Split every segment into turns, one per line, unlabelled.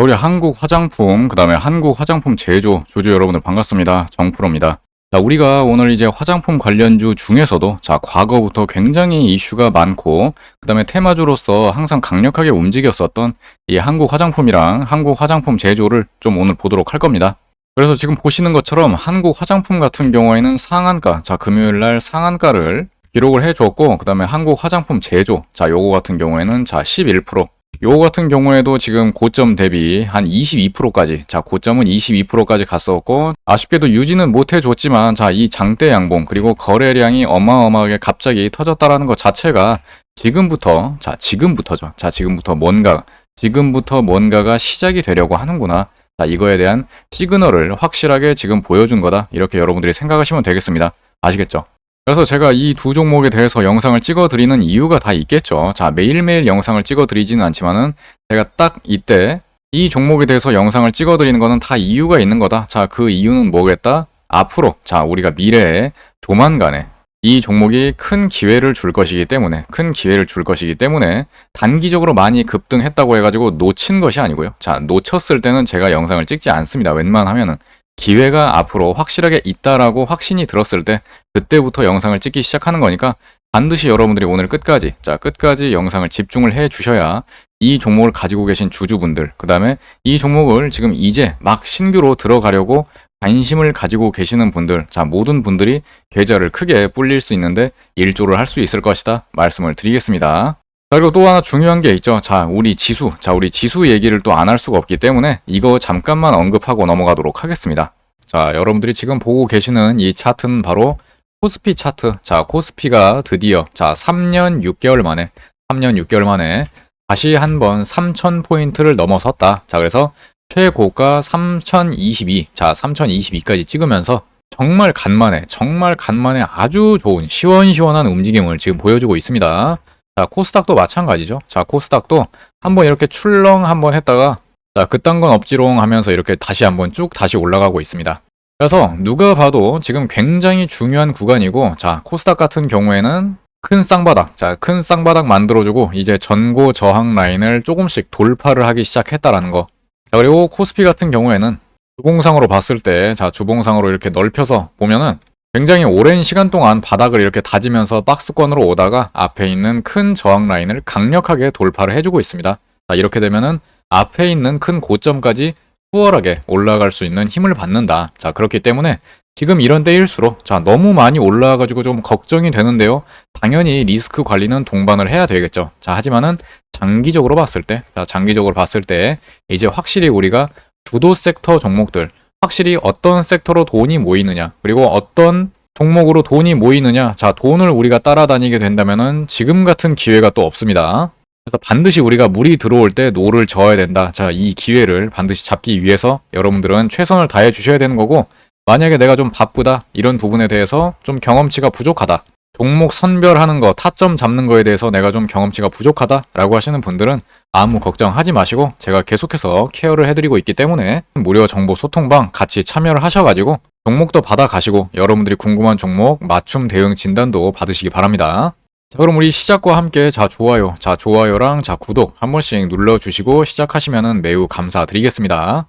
자, 우리 한국 화장품, 그 다음에 한국 화장품 제조 주주 여러분들 반갑습니다. 정프로입니다. 자, 우리가 오늘 이제 화장품 관련주 중에서도 자, 과거부터 굉장히 이슈가 많고, 그 다음에 테마주로서 항상 강력하게 움직였었던 이 한국 화장품이랑 한국 화장품 제조를 좀 오늘 보도록 할 겁니다. 그래서 지금 보시는 것처럼 한국 화장품 같은 경우에는 상한가, 자, 금요일 날 상한가를 기록을 해 줬고, 그 다음에 한국 화장품 제조, 자, 요거 같은 경우에는 자, 11%, 요거 같은 경우에도 지금 고점 대비 한 22%까지, 자, 고점은 22%까지 갔었고, 아쉽게도 유지는 못 해줬지만, 자, 이 장대 양봉, 그리고 거래량이 어마어마하게 갑자기 터졌다라는 것 자체가 지금부터, 자, 지금부터죠. 자, 지금부터 뭔가, 지금부터 뭔가가 시작이 되려고 하는구나. 자, 이거에 대한 시그널을 확실하게 지금 보여준 거다. 이렇게 여러분들이 생각하시면 되겠습니다. 아시겠죠? 그래서 제가 이 두 종목에 대해서 영상을 찍어 드리는 이유가 다 있겠죠. 자, 매일매일 영상을 찍어 드리지는 않지만은 제가 딱 이때 이 종목에 대해서 영상을 찍어 드리는 거는 다 이유가 있는 거다. 자, 그 이유는 뭐겠다? 앞으로 자, 우리가 미래에 조만간에 이 종목이 큰 기회를 줄 것이기 때문에 큰 기회를 줄 것이기 때문에 단기적으로 많이 급등했다고 해가지고 놓친 것이 아니고요. 자 놓쳤을 때는 제가 영상을 찍지 않습니다. 웬만하면은 기회가 앞으로 확실하게 있다라고 확신이 들었을 때 그때부터 영상을 찍기 시작하는 거니까 반드시 여러분들이 오늘 끝까지 자 끝까지 영상을 집중을 해 주셔야 이 종목을 가지고 계신 주주분들 그 다음에 이 종목을 지금 이제 막 신규로 들어가려고 관심을 가지고 계시는 분들, 자, 모든 분들이 계좌를 크게 불릴 수 있는데 일조를 할 수 있을 것이다. 말씀을 드리겠습니다. 자, 그리고 또 하나 중요한 게 있죠. 자, 우리 지수. 자, 우리 지수 얘기를 또 안 할 수가 없기 때문에 이거 잠깐만 언급하고 넘어가도록 하겠습니다. 자, 여러분들이 지금 보고 계시는 이 차트는 바로 코스피 차트. 자, 코스피가 드디어 자, 3년 6개월 만에 3년 6개월 만에 다시 한번 3000포인트를 넘어섰다. 자, 그래서 최고가 3022, 자 3022까지 찍으면서 정말 간만에 정말 간만에 아주 좋은 시원시원한 움직임을 지금 보여주고 있습니다. 자 코스닥도 마찬가지죠. 자 코스닥도 한번 이렇게 출렁 한번 했다가 자 그딴 건 없지롱 하면서 이렇게 다시 한번 쭉 다시 올라가고 있습니다. 그래서 누가 봐도 지금 굉장히 중요한 구간이고 자 코스닥 같은 경우에는 큰 쌍바닥, 자, 큰 쌍바닥 만들어주고 이제 전고 저항 라인을 조금씩 돌파를 하기 시작했다라는 거. 자, 그리고 코스피 같은 경우에는 주봉상으로 봤을 때, 자, 주봉상으로 이렇게 넓혀서 보면은 굉장히 오랜 시간 동안 바닥을 이렇게 다지면서 박스권으로 오다가 앞에 있는 큰 저항 라인을 강력하게 돌파를 해주고 있습니다. 자, 이렇게 되면은 앞에 있는 큰 고점까지 수월하게 올라갈 수 있는 힘을 받는다. 자, 그렇기 때문에 지금 이런 때일수록 자, 너무 많이 올라와가지고 좀 걱정이 되는데요. 당연히 리스크 관리는 동반을 해야 되겠죠. 자, 하지만은 장기적으로 봤을 때, 자, 장기적으로 봤을 때 이제 확실히 우리가 주도 섹터 종목들, 확실히 어떤 섹터로 돈이 모이느냐, 그리고 어떤 종목으로 돈이 모이느냐, 자, 돈을 우리가 따라다니게 된다면은 지금 같은 기회가 또 없습니다. 그래서 반드시 우리가 물이 들어올 때 노를 저어야 된다. 자, 이 기회를 반드시 잡기 위해서 여러분들은 최선을 다해 주셔야 되는 거고, 만약에 내가 좀 바쁘다, 이런 부분에 대해서 좀 경험치가 부족하다, 종목 선별하는 거, 타점 잡는 거에 대해서 내가 좀 경험치가 부족하다 라고 하시는 분들은 아무 걱정하지 마시고 제가 계속해서 케어를 해드리고 있기 때문에 무료 정보 소통방 같이 참여를 하셔가지고 종목도 받아가시고 여러분들이 궁금한 종목 맞춤 대응 진단도 받으시기 바랍니다. 자, 그럼 우리 시작과 함께 자 좋아요, 자 좋아요랑 자 구독 한 번씩 눌러주시고 시작하시면 매우 감사드리겠습니다.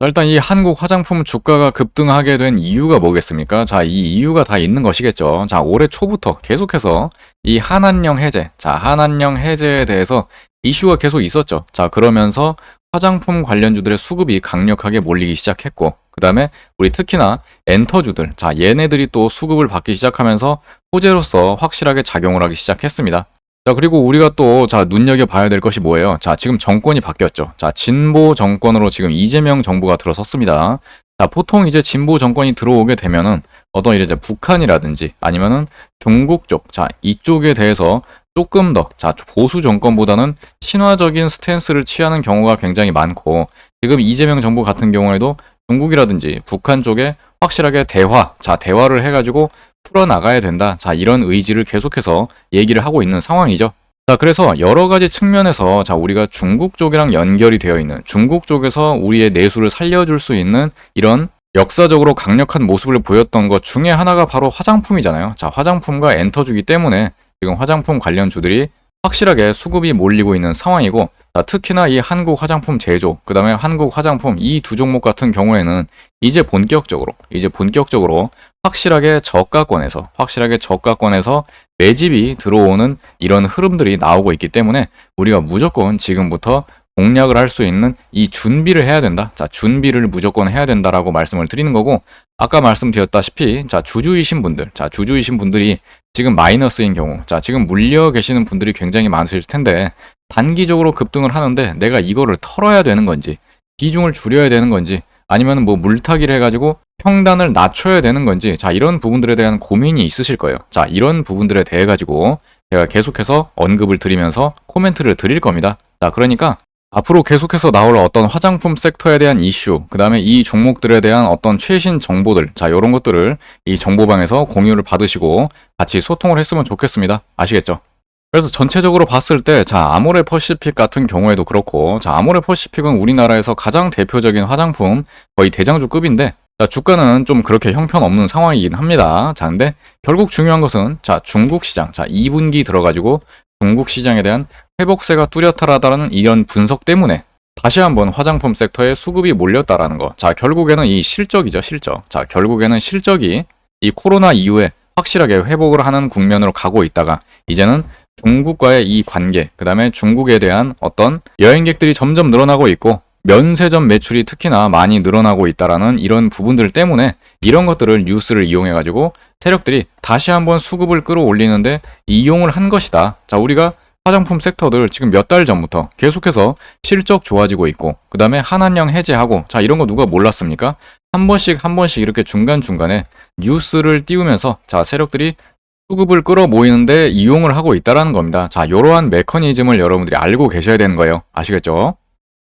자, 일단 이 한국 화장품 주가가 급등하게 된 이유가 뭐겠습니까? 자, 이 이유가 다 있는 것이겠죠. 자, 올해 초부터 계속해서 이 한한령 해제, 자, 한한령 해제에 대해서 이슈가 계속 있었죠. 자, 그러면서 화장품 관련주들의 수급이 강력하게 몰리기 시작했고, 그 다음에 우리 특히나 엔터주들, 자, 얘네들이 또 수급을 받기 시작하면서 호재로서 확실하게 작용을 하기 시작했습니다. 자, 그리고 우리가 또, 자, 눈여겨봐야 될 것이 뭐예요? 자, 지금 정권이 바뀌었죠. 자, 진보 정권으로 지금 이재명 정부가 들어섰습니다. 자, 보통 이제 진보 정권이 들어오게 되면은 어떤 이제 북한이라든지 아니면은 중국 쪽, 자, 이쪽에 대해서 조금 더, 자, 보수 정권보다는 친화적인 스탠스를 취하는 경우가 굉장히 많고, 지금 이재명 정부 같은 경우에도 중국이라든지 북한 쪽에 확실하게 대화, 자, 대화를 해가지고 풀어나가야 된다. 자, 이런 의지를 계속해서 얘기를 하고 있는 상황이죠. 자, 그래서 여러 가지 측면에서 자, 우리가 중국 쪽이랑 연결이 되어 있는 중국 쪽에서 우리의 내수를 살려줄 수 있는 이런 역사적으로 강력한 모습을 보였던 것 중에 하나가 바로 화장품이잖아요. 자, 화장품과 엔터주기 때문에 지금 화장품 관련 주들이 확실하게 수급이 몰리고 있는 상황이고 자, 특히나 이 한국 화장품 제조, 그 다음에 한국 화장품 이 두 종목 같은 경우에는 이제 본격적으로, 이제 본격적으로 확실하게 저가권에서, 확실하게 저가권에서 매집이 들어오는 이런 흐름들이 나오고 있기 때문에 우리가 무조건 지금부터 공략을 할 수 있는 이 준비를 해야 된다. 자, 준비를 무조건 해야 된다라고 말씀을 드리는 거고, 아까 말씀드렸다시피, 자, 주주이신 분들, 자, 주주이신 분들이 지금 마이너스인 경우, 자, 지금 물려 계시는 분들이 굉장히 많으실 텐데, 단기적으로 급등을 하는데 내가 이거를 털어야 되는 건지, 비중을 줄여야 되는 건지, 아니면 뭐 물타기를 해가지고 평단을 낮춰야 되는 건지, 자, 이런 부분들에 대한 고민이 있으실 거예요. 자, 이런 부분들에 대해 가지고 제가 계속해서 언급을 드리면서 코멘트를 드릴 겁니다. 자, 그러니까 앞으로 계속해서 나올 어떤 화장품 섹터에 대한 이슈, 그 다음에 이 종목들에 대한 어떤 최신 정보들, 자, 이런 것들을 이 정보방에서 공유를 받으시고 같이 소통을 했으면 좋겠습니다. 아시겠죠? 그래서 전체적으로 봤을 때, 자, 아모레 퍼시픽 같은 경우에도 그렇고, 자, 아모레 퍼시픽은 우리나라에서 가장 대표적인 화장품, 거의 대장주급인데, 자, 주가는 좀 그렇게 형편없는 상황이긴 합니다. 자, 근데 결국 중요한 것은, 자, 중국 시장, 자, 2분기 들어가지고 중국 시장에 대한 회복세가 뚜렷하다라는 이런 분석 때문에 다시 한번 화장품 섹터에 수급이 몰렸다라는 거. 자, 결국에는 이 실적이죠, 실적. 자, 결국에는 실적이 이 코로나 이후에 확실하게 회복을 하는 국면으로 가고 있다가 이제는 중국과의 이 관계, 그 다음에 중국에 대한 어떤 여행객들이 점점 늘어나고 있고 면세점 매출이 특히나 많이 늘어나고 있다라는 이런 부분들 때문에 이런 것들을 뉴스를 이용해 가지고 세력들이 다시 한번 수급을 끌어올리는데 이용을 한 것이다. 자, 우리가 화장품 섹터들 지금 몇 달 전부터 계속해서 실적 좋아지고 있고 그 다음에 한한령 해제하고 자 이런 거 누가 몰랐습니까? 한 번씩 한 번씩 이렇게 중간중간에 뉴스를 띄우면서 자 세력들이 수급을 끌어 모이는데 이용을 하고 있다라는 겁니다. 자 이러한 메커니즘을 여러분들이 알고 계셔야 되는 거예요. 아시겠죠?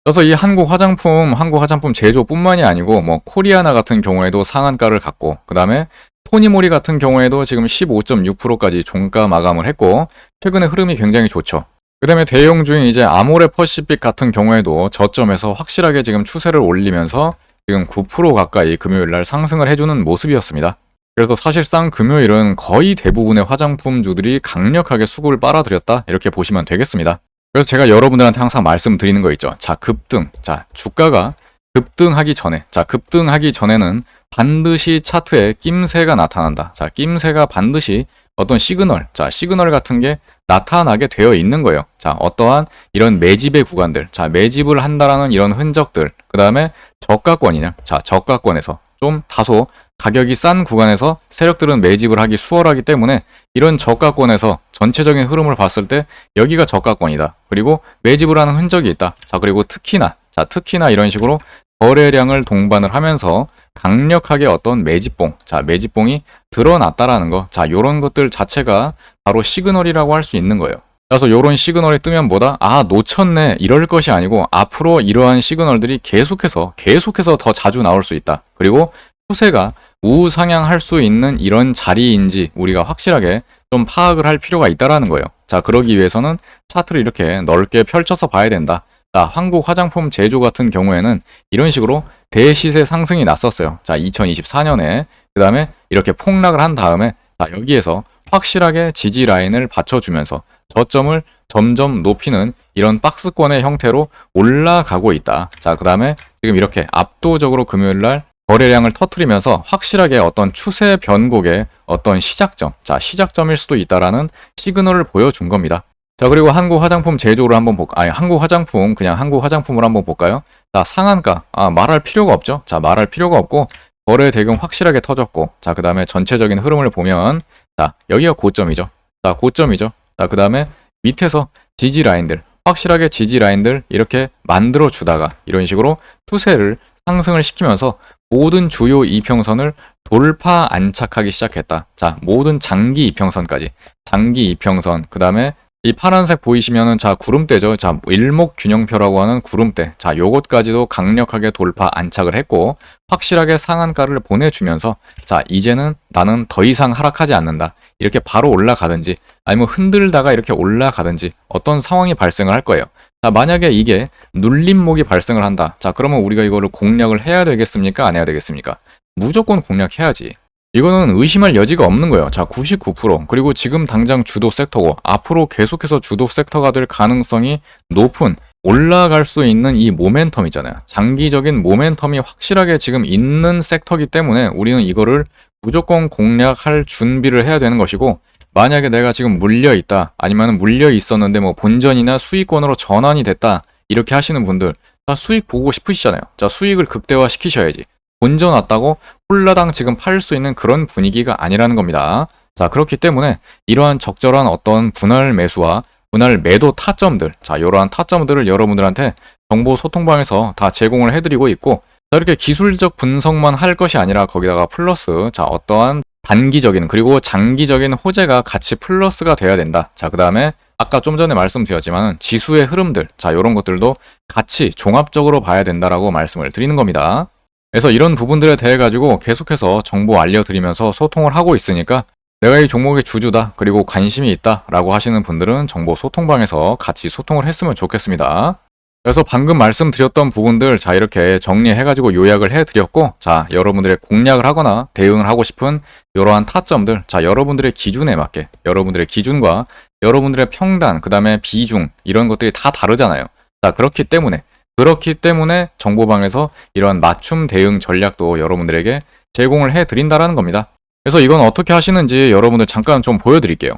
그래서 이 한국 화장품, 한국 화장품 제조뿐만이 아니고 뭐 코리아나 같은 경우에도 상한가를 갖고 그 다음에 토니모리 같은 경우에도 지금 15.6%까지 종가 마감을 했고 최근에 흐름이 굉장히 좋죠. 그 다음에 대형 주인 이제 아모레 퍼시픽 같은 경우에도 저점에서 확실하게 지금 추세를 올리면서 지금 9% 가까이 금요일 날 상승을 해주는 모습이었습니다. 그래서 사실상 금요일은 거의 대부분의 화장품주들이 강력하게 수급을 빨아들였다 이렇게 보시면 되겠습니다. 그래서 제가 여러분들한테 항상 말씀드리는 거 있죠. 자, 급등. 자, 주가가 급등하기 전에, 자, 급등하기 전에는 반드시 차트에 낌새가 나타난다. 자, 낌새가 반드시 어떤 시그널, 자, 시그널 같은 게 나타나게 되어 있는 거예요. 자, 어떠한 이런 매집의 구간들, 자, 매집을 한다라는 이런 흔적들, 그 다음에 저가권이냐, 자, 저가권에서 좀 다소 가격이 싼 구간에서 세력들은 매집을 하기 수월하기 때문에 이런 저가권에서 전체적인 흐름을 봤을 때 여기가 저가권이다. 그리고 매집을 하는 흔적이 있다. 자, 그리고 특히나, 자, 특히나 이런 식으로 거래량을 동반을 하면서 강력하게 어떤 매집봉, 자, 매집봉이 드러났다라는 거. 자, 요런 것들 자체가 바로 시그널이라고 할 수 있는 거예요. 그래서 요런 시그널이 뜨면 뭐다? 아, 놓쳤네. 이럴 것이 아니고 앞으로 이러한 시그널들이 계속해서, 계속해서 더 자주 나올 수 있다. 그리고 추세가 우상향할 수 있는 이런 자리인지 우리가 확실하게 좀 파악을 할 필요가 있다라는 거예요. 자, 그러기 위해서는 차트를 이렇게 넓게 펼쳐서 봐야 된다. 자, 한국 화장품 제조 같은 경우에는 이런 식으로 대시세 상승이 났었어요. 자, 2024년에 그 다음에 이렇게 폭락을 한 다음에 자, 여기에서 확실하게 지지 라인을 받쳐주면서 저점을 점점 높이는 이런 박스권의 형태로 올라가고 있다. 자, 그 다음에 지금 이렇게 압도적으로 금요일 날 거래량을 터트리면서 확실하게 어떤 추세 변곡의 어떤 시작점, 자, 시작점일 수도 있다라는 시그널을 보여준 겁니다. 자, 그리고 한국 화장품 제조를 한번 볼까? 아니, 한국 화장품, 그냥 한국 화장품을 한번 볼까요? 자, 상한가. 아, 말할 필요가 없죠. 자, 말할 필요가 없고, 거래 대금 확실하게 터졌고, 자, 그 다음에 전체적인 흐름을 보면, 자, 여기가 고점이죠. 자, 고점이죠. 자, 그 다음에 밑에서 지지 라인들, 확실하게 지지 라인들 이렇게 만들어 주다가 이런 식으로 추세를 상승을 시키면서 모든 주요 이평선을 돌파 안착하기 시작했다. 자, 모든 장기 이평선까지. 장기 이평선, 그 다음에 이 파란색 보이시면은 자 구름대죠. 자 일목균형표라고 하는 구름대. 자 요것까지도 강력하게 돌파 안착을 했고 확실하게 상한가를 보내주면서 자 이제는 나는 더 이상 하락하지 않는다. 이렇게 바로 올라가든지 아니면 흔들다가 이렇게 올라가든지 어떤 상황이 발생을 할 거예요. 자 만약에 이게 눌림목이 발생을 한다. 자 그러면 우리가 이거를 공략을 해야 되겠습니까? 안 해야 되겠습니까? 무조건 공략해야지. 이거는 의심할 여지가 없는 거예요. 자, 99%. 그리고 지금 당장 주도 섹터고 앞으로 계속해서 주도 섹터가 될 가능성이 높은 올라갈 수 있는 이 모멘텀 있잖아요. 장기적인 모멘텀이 확실하게 지금 있는 섹터기 때문에 우리는 이거를 무조건 공략할 준비를 해야 되는 것이고 만약에 내가 지금 물려 있다 아니면 물려 있었는데 뭐 본전이나 수익권으로 전환이 됐다 이렇게 하시는 분들 다 수익 보고 싶으시잖아요. 자 수익을 극대화 시키셔야지. 본전 왔다고 홀라당 지금 팔 수 있는 그런 분위기가 아니라는 겁니다. 자 그렇기 때문에 이러한 적절한 어떤 분할 매수와 분할 매도 타점들 자 이러한 타점들을 여러분들한테 정보 소통방에서 다 제공을 해드리고 있고 자, 이렇게 기술적 분석만 할 것이 아니라 거기다가 플러스 자 어떠한 단기적인 그리고 장기적인 호재가 같이 플러스가 돼야 된다. 자 그 다음에 아까 좀 전에 말씀드렸지만 지수의 흐름들 자 이런 것들도 같이 종합적으로 봐야 된다라고 말씀을 드리는 겁니다. 그래서 이런 부분들에 대해 가지고 계속해서 정보 알려드리면서 소통을 하고 있으니까 내가 이 종목의 주주다 그리고 관심이 있다 라고 하시는 분들은 정보 소통방에서 같이 소통을 했으면 좋겠습니다. 그래서 방금 말씀드렸던 부분들 자 이렇게 정리해가지고 요약을 해드렸고 자 여러분들의 공략을 하거나 대응을 하고 싶은 이러한 타점들 자 여러분들의 기준에 맞게 여러분들의 기준과 여러분들의 평단 그 다음에 비중 이런 것들이 다 다르잖아요. 자 그렇기 때문에 그렇기 때문에 정보방에서 이런 맞춤 대응 전략도 여러분들에게 제공을 해드린다라는 겁니다. 그래서 이건 어떻게 하시는지 여러분들 잠깐 좀 보여드릴게요.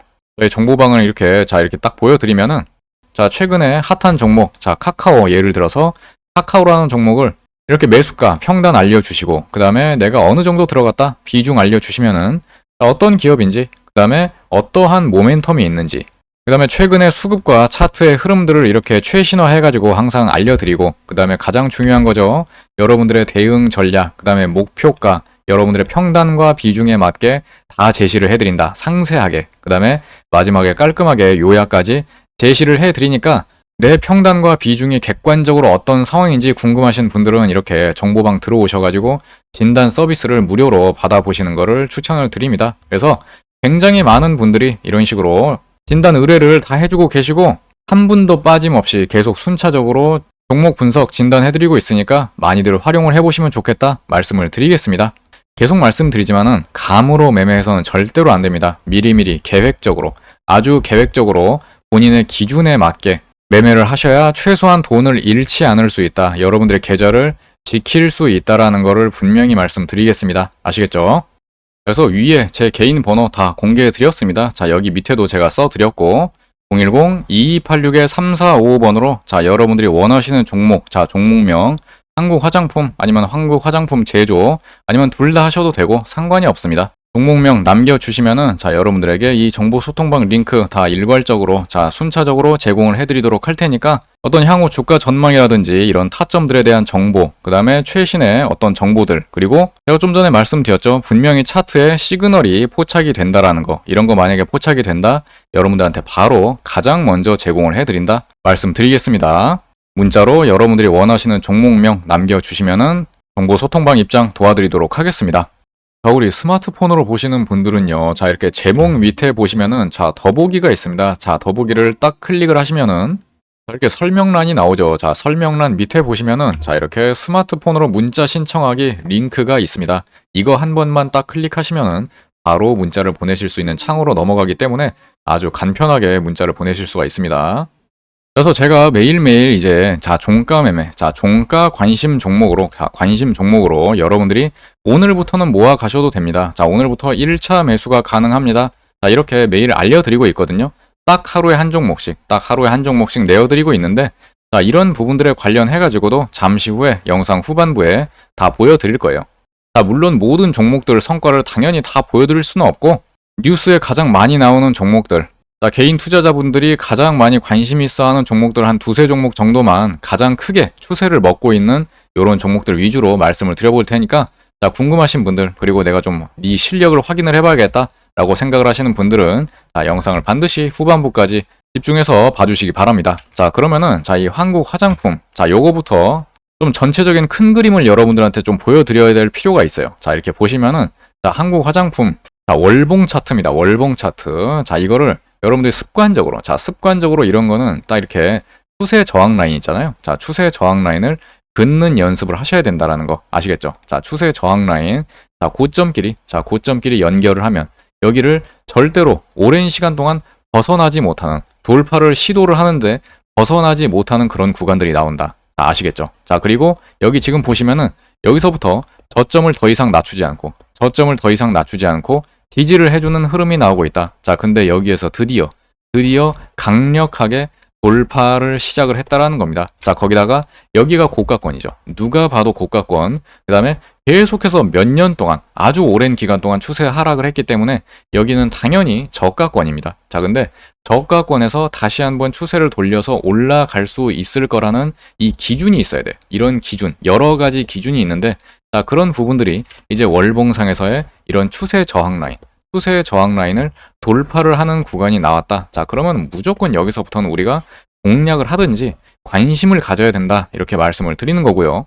정보방을 이렇게 자 이렇게 딱 보여드리면은 자 최근에 핫한 종목 자 카카오 예를 들어서 카카오라는 종목을 이렇게 매수가 평단 알려주시고 그 다음에 내가 어느 정도 들어갔다 비중 알려주시면은 자, 어떤 기업인지 그 다음에 어떠한 모멘텀이 있는지 그 다음에 최근에 수급과 차트의 흐름들을 이렇게 최신화 해가지고 항상 알려드리고 그 다음에 가장 중요한 거죠. 여러분들의 대응 전략 그 다음에 목표가 여러분들의 평단과 비중에 맞게 다 제시를 해드린다. 상세하게. 그 다음에 마지막에 깔끔하게 요약까지 제시를 해드리니까 내 평단과 비중이 객관적으로 어떤 상황인지 궁금하신 분들은 이렇게 정보방 들어오셔가지고 진단 서비스를 무료로 받아보시는 것을 추천을 드립니다. 그래서 굉장히 많은 분들이 이런 식으로 진단 의뢰를 다 해주고 계시고 한 분도 빠짐없이 계속 순차적으로 종목 분석 진단해드리고 있으니까 많이들 활용을 해보시면 좋겠다 말씀을 드리겠습니다. 계속 말씀드리지만은 감으로 매매해서는 절대로 안 됩니다. 미리미리 계획적으로 아주 계획적으로 본인의 기준에 맞게 매매를 하셔야 최소한 돈을 잃지 않을 수 있다. 여러분들의 계좌를 지킬 수 있다라는 것을 분명히 말씀드리겠습니다. 아시겠죠? 그래서 위에 제 개인 번호 다 공개해 드렸습니다. 자, 여기 밑에도 제가 써 드렸고 010-2286-3455번으로 자, 여러분들이 원하시는 종목, 자, 종목명 한국 화장품 아니면 한국 화장품 제조 아니면 둘 다 하셔도 되고 상관이 없습니다. 종목명 남겨주시면은 자 여러분들에게 이 정보 소통방 링크 다 일괄적으로 자 순차적으로 제공을 해드리도록 할 테니까 어떤 향후 주가 전망이라든지 이런 타점들에 대한 정보 그 다음에 최신의 어떤 정보들 그리고 제가 좀 전에 말씀드렸죠 분명히 차트에 시그널이 포착이 된다라는 거 이런 거 만약에 포착이 된다 여러분들한테 바로 가장 먼저 제공을 해드린다 말씀드리겠습니다 문자로 여러분들이 원하시는 종목명 남겨주시면은 정보 소통방 입장 도와드리도록 하겠습니다. 자, 우리 스마트폰으로 보시는 분들은요. 자, 이렇게 제목 밑에 보시면은 자, 더보기가 있습니다. 자, 더보기를 딱 클릭을 하시면은 자, 이렇게 설명란이 나오죠. 자, 설명란 밑에 보시면은 자, 이렇게 스마트폰으로 문자 신청하기 링크가 있습니다. 이거 한 번만 딱 클릭하시면은 바로 문자를 보내실 수 있는 창으로 넘어가기 때문에 아주 간편하게 문자를 보내실 수가 있습니다. 그래서 제가 매일매일 이제 자 종가 매매, 자 종가 관심 종목으로, 자 관심 종목으로 여러분들이 오늘부터는 모아 가셔도 됩니다. 자 오늘부터 1차 매수가 가능합니다. 자 이렇게 매일 알려드리고 있거든요. 딱 하루에 한 종목씩, 딱 하루에 한 종목씩 내어드리고 있는데 자 이런 부분들에 관련해 가지고도 잠시 후에 영상 후반부에 다 보여드릴 거예요. 자 물론 모든 종목들 성과를 당연히 다 보여드릴 수는 없고 뉴스에 가장 많이 나오는 종목들 자, 개인 투자자분들이 가장 많이 관심 있어 하는 종목들 한 두세 종목 정도만 가장 크게 추세를 먹고 있는 이런 종목들 위주로 말씀을 드려볼 테니까 자, 궁금하신 분들 그리고 내가 좀 네 실력을 확인을 해봐야겠다 라고 생각을 하시는 분들은 자, 영상을 반드시 후반부까지 집중해서 봐주시기 바랍니다. 자, 그러면은 자, 이 한국 화장품 자, 요거부터 좀 전체적인 큰 그림을 여러분들한테 좀 보여드려야 될 필요가 있어요. 자, 이렇게 보시면은 자, 한국 화장품 자, 월봉 차트입니다. 월봉 차트. 자, 이거를 여러분들이 습관적으로 자 습관적으로 이런 거는 딱 이렇게 추세 저항 라인 있잖아요. 자 추세 저항 라인을 긋는 연습을 하셔야 된다라는 거 아시겠죠? 자 추세 저항 라인 자 고점끼리 자 고점끼리 연결을 하면 여기를 절대로 오랜 시간 동안 벗어나지 못하는 돌파를 시도를 하는데 벗어나지 못하는 그런 구간들이 나온다. 자, 아시겠죠? 자, 그리고 여기 지금 보시면은 여기서부터 저점을 더 이상 낮추지 않고 저점을 더 이상 낮추지 않고 지지를 해주는 흐름이 나오고 있다. 자, 근데 여기에서 드디어 드디어 강력하게 돌파를 시작을 했다라는 겁니다. 자, 거기다가 여기가 고가권이죠. 누가 봐도 고가권. 그 다음에 계속해서 몇 년 동안, 아주 오랜 기간 동안 추세 하락을 했기 때문에 여기는 당연히 저가권입니다. 자, 근데 저가권에서 다시 한번 추세를 돌려서 올라갈 수 있을 거라는 이 기준이 있어야 돼. 이런 기준, 여러 가지 기준이 있는데, 자, 그런 부분들이 이제 월봉상에서의 이런 추세 저항 라인, 추세 저항 라인을 돌파를 하는 구간이 나왔다. 자, 그러면 무조건 여기서부터는 우리가 공략을 하든지 관심을 가져야 된다. 이렇게 말씀을 드리는 거고요.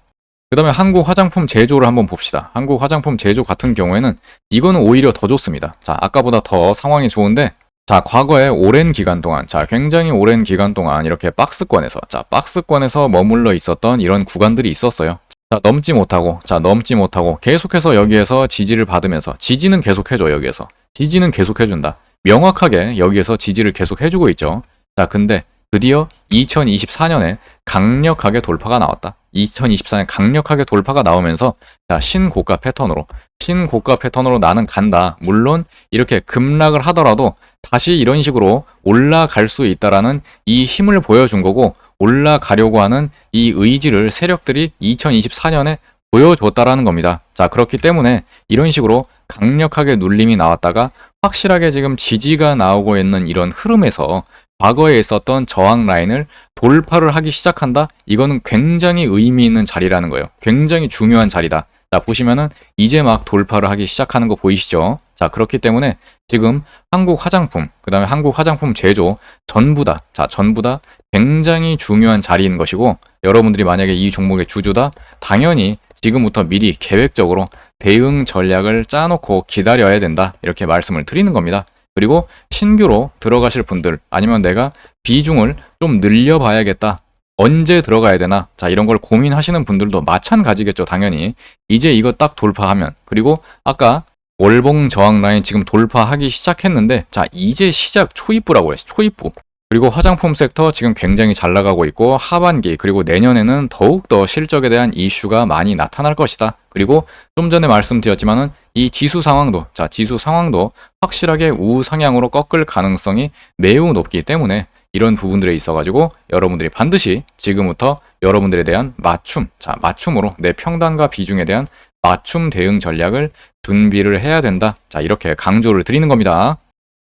그 다음에 한국 화장품 제조를 한번 봅시다. 한국 화장품 제조 같은 경우에는 이거는 오히려 더 좋습니다. 자, 아까보다 더 상황이 좋은데, 자, 과거에 오랜 기간 동안, 자, 굉장히 오랜 기간 동안 이렇게 박스권에서, 자, 박스권에서 머물러 있었던 이런 구간들이 있었어요. 자, 넘지 못하고, 자, 넘지 못하고, 계속해서 여기에서 지지를 받으면서, 지지는 계속해줘, 여기에서. 지지는 계속해준다. 명확하게 여기에서 지지를 계속해주고 있죠. 자, 근데 드디어 2024년에 강력하게 돌파가 나왔다. 2024년 강력하게 돌파가 나오면서 자, 신고가 패턴으로 신고가 패턴으로 나는 간다. 물론 이렇게 급락을 하더라도 다시 이런 식으로 올라갈 수 있다라는 이 힘을 보여준 거고 올라가려고 하는 이 의지를 세력들이 2024년에 보여줬다라는 겁니다. 자, 그렇기 때문에 이런 식으로 강력하게 눌림이 나왔다가 확실하게 지금 지지가 나오고 있는 이런 흐름에서 과거에 있었던 저항 라인을 돌파를 하기 시작한다? 이거는 굉장히 의미 있는 자리라는 거예요. 굉장히 중요한 자리다. 자, 보시면은 이제 막 돌파를 하기 시작하는 거 보이시죠? 자, 그렇기 때문에 지금 한국 화장품, 그 다음에 한국 화장품 제조 전부 다, 자, 전부 다 굉장히 중요한 자리인 것이고, 여러분들이 만약에 이 종목의 주주다? 당연히 지금부터 미리 계획적으로 대응 전략을 짜놓고 기다려야 된다. 이렇게 말씀을 드리는 겁니다. 그리고 신규로 들어가실 분들 아니면 내가 비중을 좀 늘려봐야겠다. 언제 들어가야 되나? 자, 이런 걸 고민하시는 분들도 마찬가지겠죠, 당연히. 이제 이거 딱 돌파하면. 그리고 아까 월봉 저항 라인 지금 돌파하기 시작했는데, 자, 이제 시작 초입부라고 했어, 초입부. 그리고 화장품 섹터 지금 굉장히 잘 나가고 있고 하반기 그리고 내년에는 더욱더 실적에 대한 이슈가 많이 나타날 것이다. 그리고 좀 전에 말씀드렸지만은 이 지수 상황도 자 지수 상황도 확실하게 우상향으로 꺾을 가능성이 매우 높기 때문에 이런 부분들에 있어 가지고 여러분들이 반드시 지금부터 여러분들에 대한 맞춤 자 맞춤으로 내 평단과 비중에 대한 맞춤 대응 전략을 준비를 해야 된다. 자 이렇게 강조를 드리는 겁니다.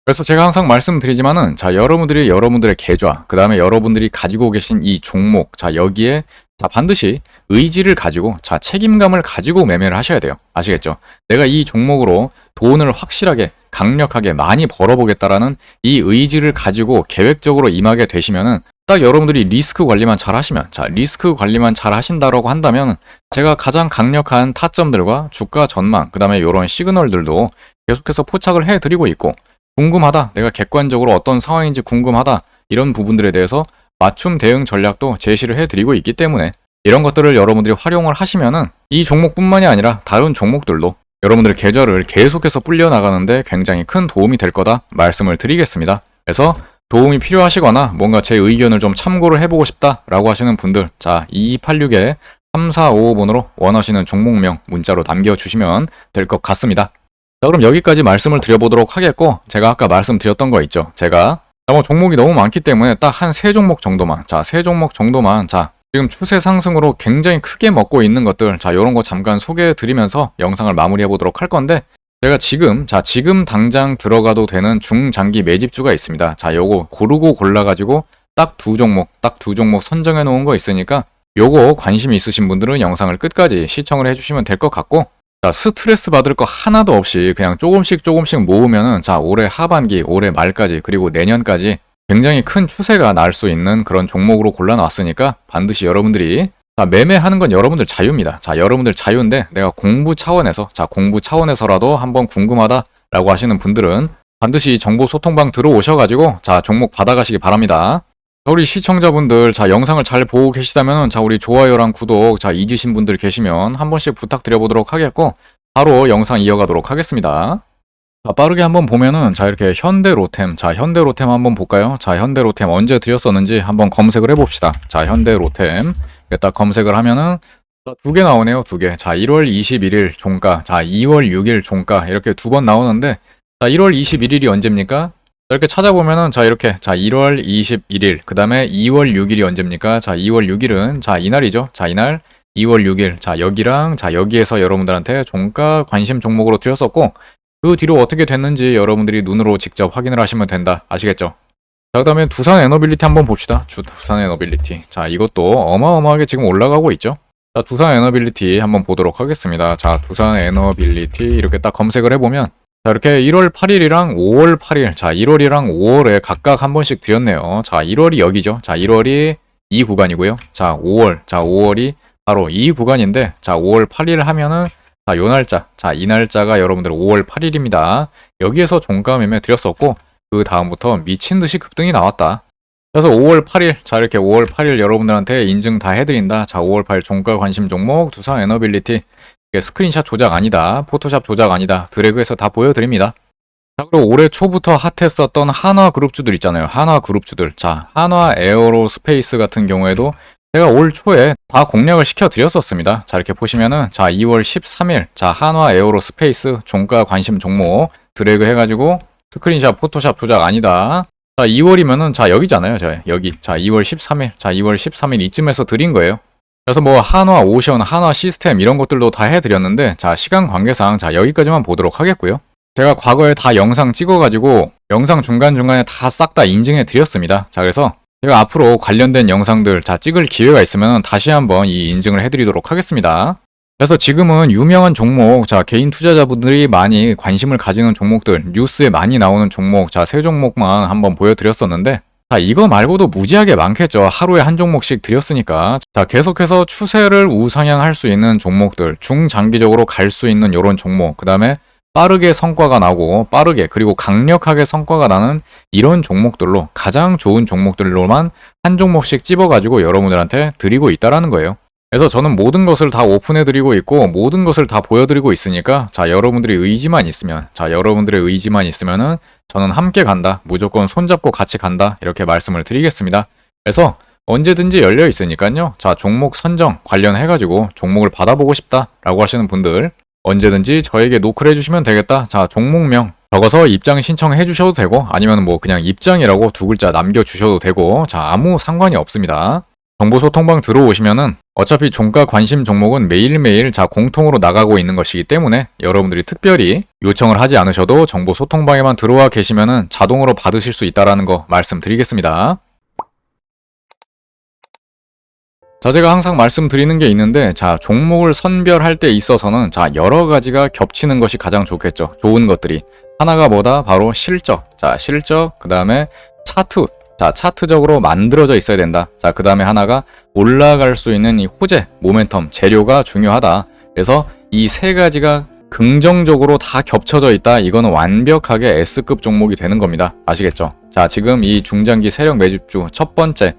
그래서 제가 항상 말씀드리지만은 자 여러분들이 여러분들의 계좌 그 다음에 여러분들이 가지고 계신 이 종목 자 여기에 자 반드시 의지를 가지고 자 책임감을 가지고 매매를 하셔야 돼요. 아시겠죠? 내가 이 종목으로 돈을 확실하게 강력하게 많이 벌어보겠다라는 이 의지를 가지고 계획적으로 임하게 되시면은 딱 여러분들이 리스크 관리만 잘 하시면 자 리스크 관리만 잘 하신다라고 한다면 제가 가장 강력한 타점들과 주가 전망 그 다음에 이런 시그널들도 계속해서 포착을 해드리고 있고 궁금하다. 내가 객관적으로 어떤 상황인지 궁금하다. 이런 부분들에 대해서 맞춤 대응 전략도 제시를 해드리고 있기 때문에 이런 것들을 여러분들이 활용을 하시면은 이 종목뿐만이 아니라 다른 종목들도 여러분들의 계좌를 계속해서 불려 나가는데 굉장히 큰 도움이 될 거다 말씀을 드리겠습니다. 그래서 도움이 필요하시거나 뭔가 제 의견을 좀 참고를 해보고 싶다라고 하시는 분들 자 2286에 3455번으로 원하시는 종목명 문자로 남겨주시면 될 것 같습니다. 자, 그럼 여기까지 말씀을 드려보도록 하겠고, 제가 아까 말씀드렸던 거 있죠. 제가, 자, 뭐 종목이 너무 많기 때문에 딱 한 세 종목 정도만, 자, 세 종목 정도만, 자, 지금 추세 상승으로 굉장히 크게 먹고 있는 것들, 자, 요런 거 잠깐 소개해 드리면서 영상을 마무리해 보도록 할 건데, 제가 지금, 자, 지금 당장 들어가도 되는 중장기 매집주가 있습니다. 자, 요거 고르고 골라 가지고 딱 두 종목, 딱 두 종목 선정해 놓은 거 있으니까, 요거 관심 있으신 분들은 영상을 끝까지 시청을 해주시면 될 것 같고, 자, 스트레스 받을 거 하나도 없이 그냥 조금씩 조금씩 모으면은 자, 올해 하반기, 올해 말까지 그리고 내년까지 굉장히 큰 추세가 날 수 있는 그런 종목으로 골라놨으니까 반드시 여러분들이 자, 매매하는 건 여러분들 자유입니다. 자, 여러분들 자유인데 내가 공부 차원에서 자, 공부 차원에서라도 한번 궁금하다라고 하시는 분들은 반드시 정보 소통방 들어오셔가지고 자, 종목 받아가시기 바랍니다. 우리 시청자분들, 자, 영상을 잘 보고 계시다면, 자, 우리 좋아요랑 구독, 자, 잊으신 분들 계시면 한 번씩 부탁드려보도록 하겠고, 바로 영상 이어가도록 하겠습니다. 자, 빠르게 한번 보면은 자 이렇게 현대 로템 자 현대 로템 한번 볼까요? 자 현대 로템 언제 드렸었는지 한번 검색을 해봅시다. 자 현대 로템 이렇게 딱 검색을 하면은 두 개 나오네요 두 개. 자 1월 21일 종가 자 2월 6일 종가 이렇게 두 번 나오는데 자 1월 21일이 언제입니까? 자, 이렇게 찾아보면은 자 이렇게 자 1월 21일 그 다음에 2월 6일이 언제입니까? 자 2월 6일은 자 이날이죠. 자 이날 2월 6일 자 여기랑 자 여기에서 여러분들한테 종가 관심 종목으로 드렸었고 그 뒤로 어떻게 됐는지 여러분들이 눈으로 직접 확인을 하시면 된다. 아시겠죠? 자, 그 다음에 두산 에너빌리티 한번 봅시다. 주, 두산 에너빌리티. 자, 이것도 어마어마하게 지금 올라가고 있죠? 자, 두산 에너빌리티 한번 보도록 하겠습니다. 자, 두산 에너빌리티 이렇게 딱 검색을 해보면 자, 이렇게 1월 8일이랑 5월 8일, 자, 1월이랑 5월에 각각 한 번씩 드렸네요. 자, 1월이 여기죠. 자, 1월이 이 구간이고요. 자, 5월, 자, 5월이 바로 이 구간인데, 자, 5월 8일 하면은 자, 요 날짜. 자, 이 날짜가 여러분들 5월 8일입니다. 여기에서 종가 매매 드렸었고, 그 다음부터 미친 듯이 급등이 나왔다. 그래서 5월 8일, 자, 이렇게 5월 8일 여러분들한테 인증 다 해드린다. 자, 5월 8일 종가 관심 종목, 두산 에너빌리티. 스크린샷 조작 아니다. 포토샵 조작 아니다. 드래그해서 다 보여드립니다. 자, 그리고 올해 초부터 핫했었던 한화 그룹주들 있잖아요. 한화 그룹주들. 자, 한화 에어로 스페이스 같은 경우에도 제가 올 초에 다 공략을 시켜드렸었습니다. 자, 이렇게 보시면은, 자, 2월 13일, 자, 한화 에어로 스페이스 종가 관심 종목 드래그 해가지고 스크린샷, 포토샵 조작 아니다. 자, 2월이면은, 자, 여기잖아요. 자, 여기. 자, 2월 13일. 자, 2월 13일 이쯤에서 드린 거예요. 그래서 뭐, 한화 오션, 한화 시스템 이런 것들도 다 해드렸는데, 자, 시간 관계상, 자, 여기까지만 보도록 하겠고요. 제가 과거에 다 영상 찍어가지고, 영상 중간중간에 다싹다 인증해 드렸습니다. 자, 그래서 제가 앞으로 관련된 영상들 자 찍을 기회가 있으면 다시 한번 이 인증을 해드리도록 하겠습니다. 그래서 지금은 유명한 종목, 자 개인 투자자분들이 많이 관심을 가지는 종목들, 뉴스에 많이 나오는 종목, 자세 종목만 한번 보여드렸었는데, 자 이거 말고도 무지하게 많겠죠. 하루에 한 종목씩 드렸으니까, 자 계속해서 추세를 우상향할 수 있는 종목들, 중장기적으로 갈 수 있는 이런 종목, 그 다음에 빠르게 성과가 나고 빠르게 그리고 강력하게 성과가 나는 이런 종목들로 가장 좋은 종목들로만 한 종목씩 찝어가지고 여러분들한테 드리고 있다라는 거예요. 그래서 저는 모든 것을 다 오픈해드리고 있고 모든 것을 다 보여드리고 있으니까 자 여러분들의 의지만 있으면 자 여러분들의 의지만 있으면은 저는 함께 간다 무조건 손잡고 같이 간다 이렇게 말씀을 드리겠습니다. 그래서 언제든지 열려 있으니까요. 자 종목 선정 관련해 가지고 종목을 받아보고 싶다 라고 하시는 분들 언제든지 저에게 노크를 해주시면 되겠다. 자, 종목명 적어서 입장 신청해 주셔도 되고 아니면 뭐 그냥 입장이라고 두 글자 남겨 주셔도 되고 자, 아무 상관이 없습니다. 정보소통방 들어오시면은 어차피 종가 관심 종목은 매일매일 자 공통으로 나가고 있는 것이기 때문에 여러분들이 특별히 요청을 하지 않으셔도 정보소통방에만 들어와 계시면은 자동으로 받으실 수 있다라는 거 말씀드리겠습니다. 자, 제가 항상 말씀드리는 게 있는데, 자, 종목을 선별할 때 있어서는, 자, 여러 가지가 겹치는 것이 가장 좋겠죠. 좋은 것들이. 하나가 뭐다? 바로 실적. 자, 실적. 그 다음에 차트. 자, 차트적으로 만들어져 있어야 된다. 자, 그 다음에 하나가 올라갈 수 있는 이 호재, 모멘텀, 재료가 중요하다. 그래서 이 세 가지가 긍정적으로 다 겹쳐져 있다. 이거는 완벽하게 S급 종목이 되는 겁니다. 아시겠죠? 자, 지금 이 중장기 세력 매집주 첫 번째,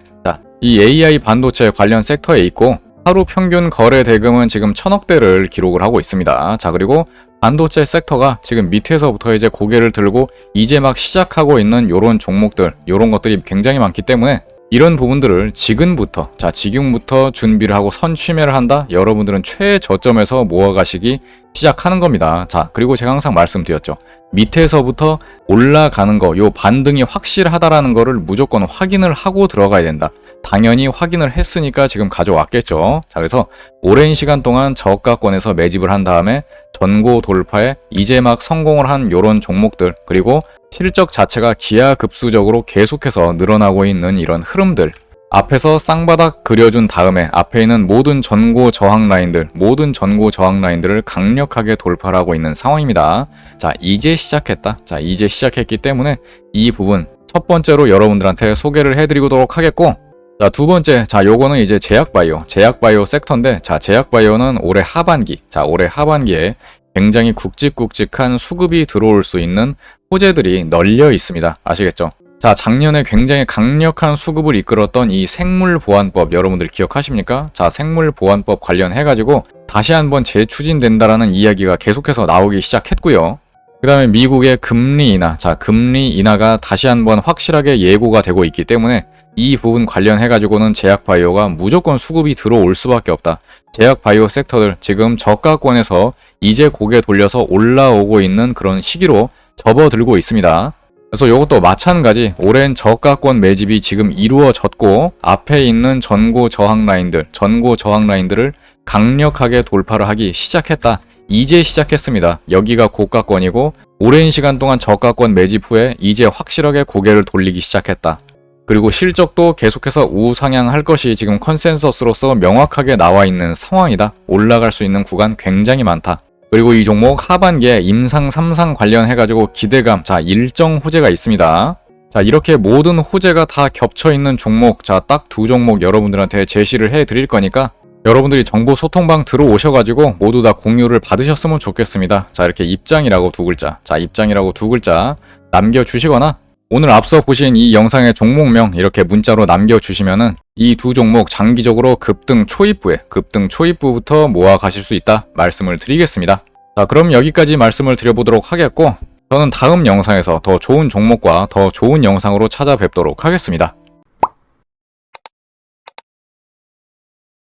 이 AI 반도체 관련 섹터에 있고 하루 평균 거래 대금은 지금 천억대를 기록을 하고 있습니다. 자, 그리고 반도체 섹터가 지금 밑에서부터 이제 고개를 들고 이제 막 시작하고 있는 요런 종목들, 요런 것들이 굉장히 많기 때문에 이런 부분들을 지금부터, 자, 지금부터 준비를 하고 선취매를 한다? 여러분들은 최저점에서 모아가시기 시작하는 겁니다. 자, 그리고 제가 항상 말씀드렸죠. 밑에서부터 올라가는 거, 요 반등이 확실하다라는 거를 무조건 확인을 하고 들어가야 된다. 당연히 확인을 했으니까 지금 가져왔겠죠. 자, 그래서 오랜 시간 동안 저가권에서 매집을 한 다음에 전고 돌파에 이제 막 성공을 한 요런 종목들, 그리고 실적 자체가 기하급수적으로 계속해서 늘어나고 있는 이런 흐름들, 앞에서 쌍바닥 그려준 다음에 앞에 있는 모든 전고 저항 라인들, 모든 전고 저항 라인들을 강력하게 돌파를 하고 있는 상황입니다. 자, 이제 시작했다. 자, 이제 시작했기 때문에 이 부분 첫 번째로 여러분들한테 소개를 해드리도록 하겠고, 자, 두 번째, 자, 요거는 이제 제약바이오, 제약바이오 섹터인데, 자, 제약바이오는 올해 하반기, 자, 올해 하반기에 굉장히 굵직굵직한 수급이 들어올 수 있는 호재들이 널려 있습니다. 아시겠죠? 자, 작년에 굉장히 강력한 수급을 이끌었던 이 생물보안법 여러분들 기억하십니까? 자, 생물보안법 관련해가지고 다시 한번 재추진된다라는 이야기가 계속해서 나오기 시작했고요. 그 다음에 미국의 금리 인하. 자, 금리 인하가 다시 한번 확실하게 예고가 되고 있기 때문에 이 부분 관련해가지고는 제약 바이오가 무조건 수급이 들어올 수밖에 없다. 제약 바이오 섹터들 지금 저가권에서 이제 고개 돌려서 올라오고 있는 그런 시기로 접어들고 있습니다. 그래서 이것도 마찬가지 오랜 저가권 매집이 지금 이루어졌고 앞에 있는 전고 저항 라인들, 전고 저항 라인들을 강력하게 돌파를 하기 시작했다. 이제 시작했습니다. 여기가 고가권이고 오랜 시간 동안 저가권 매집 후에 이제 확실하게 고개를 돌리기 시작했다. 그리고 실적도 계속해서 우상향할 것이 지금 컨센서스로서 명확하게 나와 있는 상황이다. 올라갈 수 있는 구간 굉장히 많다. 그리고 이 종목 하반기에 임상 3상 관련해가지고 기대감, 자, 일정 호재가 있습니다. 자, 이렇게 모든 호재가 다 겹쳐 있는 종목, 자, 딱 두 종목 여러분들한테 제시를 해 드릴 거니까 여러분들이 정보 소통방 들어오셔가지고 모두 다 공유를 받으셨으면 좋겠습니다. 자, 이렇게 입장이라고 두 글자, 자, 입장이라고 두 글자 남겨주시거나 오늘 앞서 보신 이 영상의 종목명 이렇게 문자로 남겨주시면은 이 두 종목 장기적으로 급등 초입부에 급등 초입부부터 모아 가실 수 있다 말씀을 드리겠습니다. 자, 그럼 여기까지 말씀을 드려보도록 하겠고 저는 다음 영상에서 더 좋은 종목과 더 좋은 영상으로 찾아뵙도록 하겠습니다.